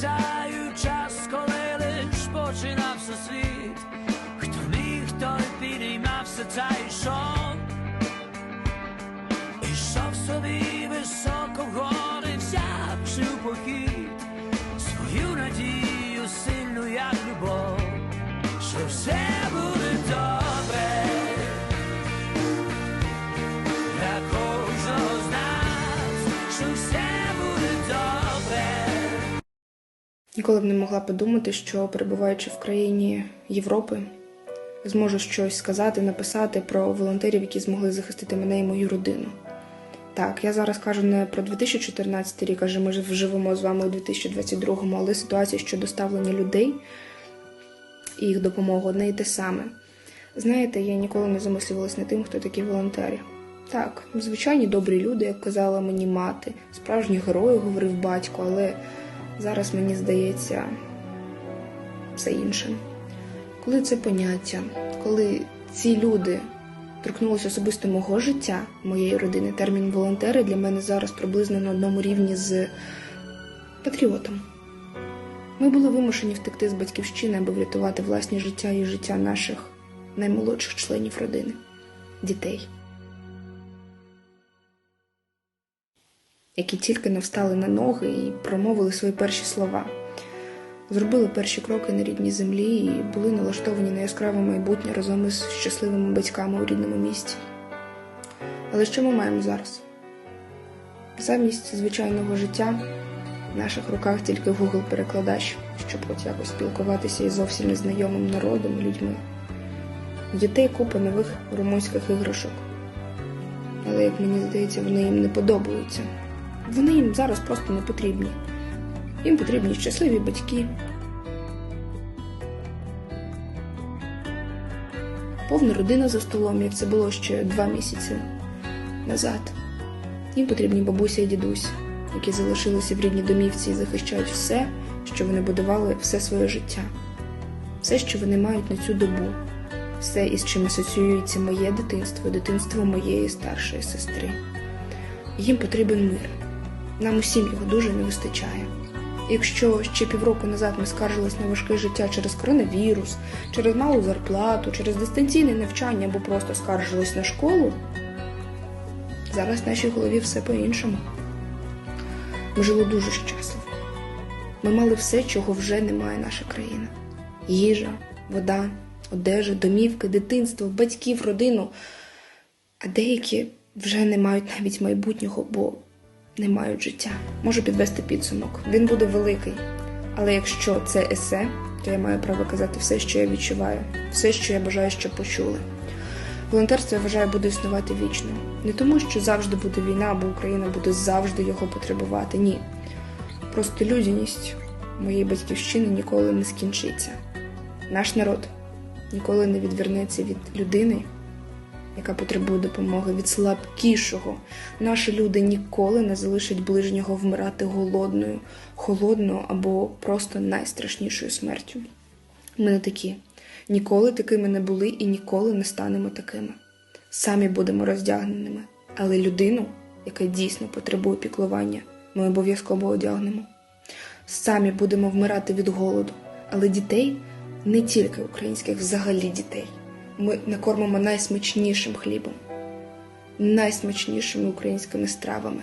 пам'ятаю час, коли лиш починався світ. Хто міг, той підіймався та йшов. Ішов собі високо гори, взявши у похід Ніколи б не могла подумати, що перебуваючи в країні Європи, зможу щось сказати, написати про волонтерів, які змогли захистити мене і мою родину. Так, я зараз кажу не про 2014 рік, адже ми живемо з вами у 2022-му, але ситуація щодо ставлення людей і їх допомоги одне і те саме. Знаєте, я ніколи не замислювалась над тим, хто такі волонтери. Так, звичайні добрі люди, як казала мені мати, справжні герої, говорив батько, але зараз мені здається все іншим. Коли це поняття, коли ці люди торкнулися особисто мого життя, моєї родини, термін волонтери для мене зараз приблизно на одному рівні з патріотом. Ми були вимушені втекти з батьківщини, аби врятувати власні життя і життя наших наймолодших членів родини дітей. Які тільки не встали на ноги і промовили свої перші слова, зробили перші кроки на рідній землі і були налаштовані на яскраве майбутнє разом із щасливими батьками у рідному місті. Але що ми маємо зараз? Замість звичайного життя в наших руках тільки Google-перекладач, щоб хоч якось спілкуватися із зовсім незнайомим народом людьми. Дітей купа нових румунських іграшок. Але, як мені здається, вони їм не подобаються. Вони їм зараз просто не потрібні. Їм потрібні щасливі батьки. Повна родина за столом, як це було ще два місяці назад. Їм потрібні бабуся і дідусь, які залишилися в рідній домівці і захищають все, що вони будували все своє життя, все, що вони мають на цю добу, все, із чим асоціюється моє дитинство, дитинство моєї старшої сестри. Їм потрібен мир. Нам усім його дуже не вистачає. Якщо ще півроку назад ми скаржились на важке життя через коронавірус, через малу зарплату, через дистанційне навчання або просто скаржились на школу, зараз в нашій голові все по-іншому. Ми жили дуже щасливо. Ми мали все, чого вже не має наша країна: їжа, вода, одежа, домівки, дитинство, батьків, родину. А деякі вже не мають навіть майбутнього, бо не мають життя. Можу підвести підсумок. Він буде великий. Але якщо це есе, то я маю право казати все, що я відчуваю, все, що я бажаю, щоб почули. Волонтерство, я вважаю, буде існувати вічно. Не тому, що завжди буде війна, або Україна буде завжди його потребувати. Ні. Просто людяність моєї батьківщини ніколи не скінчиться. Наш народ ніколи не відвернеться від людини, яка потребує допомоги від слабкішого. Наші люди ніколи не залишать ближнього вмирати голодною, холодною або просто найстрашнішою смертю. Ми не такі. Ніколи такими не були і ніколи не станемо такими. Самі будемо роздягненими, але людину, яка дійсно потребує піклування, ми обов'язково одягнемо. Самі будемо вмирати від голоду, але дітей не тільки українських, взагалі дітей. Ми накормимо найсмачнішим хлібом, найсмачнішими українськими стравами.